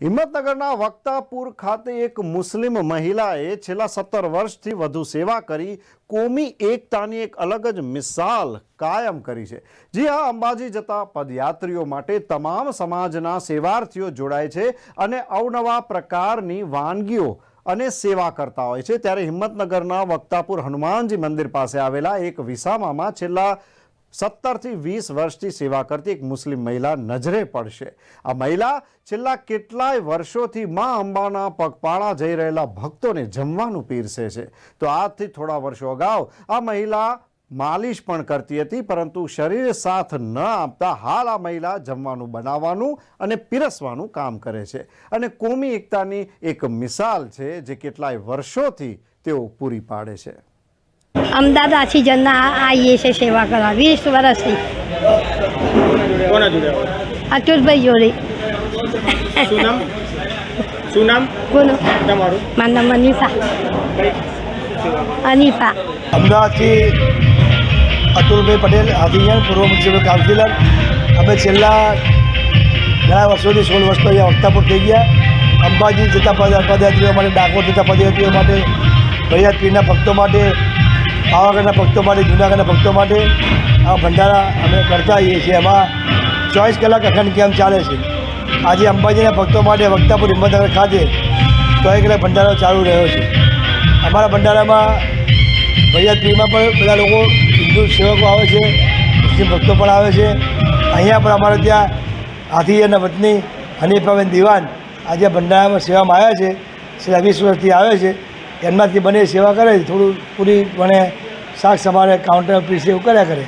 હિંમતનગરના વક્તાપુર ખાતે એક મુસ્લિમ મહિલાએ છેલ્લા સત્તર વર્ષથી વધુ સેવા કરી, કોમી એકતાની એક અલગ જ મિસાલ કાયમ કરી છે. જી હા, અંબાજી જતા પદયાત્રીઓ માટે તમામ સમાજના સેવાર્થીઓ જોડાય છે અને અવનવા પ્રકારની વાનગીઓ અને સેવા કરતા હોય છે. ત્યારે હિંમતનગરના વક્તાપુર હનુમાનજી મંદિર પાસે આવેલા એક વિસામામાં છેલ્લા સત્તરથી વીસ વર્ષથી સેવા કરતી એક મુસ્લિમ મહિલા નજરે પડશે. આ મહિલા છેલ્લા કેટલાય વર્ષોથી મા અંબાના પગપાળા જઈ રહેલા ભક્તોને જમવાનું પીરસે છે. તો આજથી થોડા વર્ષો અગાઉ આ મહિલા માલિશ પણ કરતી હતી, પરંતુ શરીર સાથ ન આપતા હાલ આ મહિલા જમવાનું બનાવવાનું અને પીરસવાનું કામ કરે છે. અને કોમી એકતાની એક મિસાલ છે જે કેટલાય વર્ષોથી તેઓ પૂરી પાડે છે. અમદાવાદ આછી જન્ના આવીએ છે સેવા કરવા વીસ વર્ષથી કોના જોડે આવો? અતુલભાઈ જોડે શું નામ શું નામ કોનું તમારું મારું નામ અનીફા કઈ સેવા? અનીફા અમદાવાદથી અતુલભાઈ પટેલ હાથીજન પૂર્વ મ્યુનિસિપલ કાઉન્સિલર અમે છેલ્લા ઘણા વર્ષોથી સોળ વર્ષ તો અહીંયા વક્તાપુર થઈ ગયા અંબાજી જતા પદ પદયાત્રીઓ માટે ડાકોર જતા પદયાત્રીઓ માટે ભૈયા પીરના ભક્તો માટે પાવાગઢના ભક્તો માટે જૂનાગઢના ભક્તો માટે આ ભંડારા અમે કરતા હોઈએ છીએ. એમાં ચોવીસ કલાક અખંડ કેમ્પ ચાલે છે? આજે અંબાજીના ભક્તો માટે વક્તાપુર હિંમતનગર ખાતે ચોવીસ કલાક ભંડારો ચાલુ રહ્યો છે. અમારા ભંડારામાં ભૈયાત્રીમાં પણ બધા લોકો હિન્દુ સેવકો આવે છે, મુસ્લિમ ભક્તો પણ આવે છે. અહીંયા પણ અમારે ત્યાં હાથીજનના વતની હનીફાબેન દિવાન આજે ભંડારામાં સેવામાં આવ્યા છે. છેલ્લા વીસ વર્ષથી આવે છે. એમનાથી બને સેવા કરે થોડું પૂરી ભણે શાક સમારે કાઉન્ટર પીસ એવું કર્યા કરે.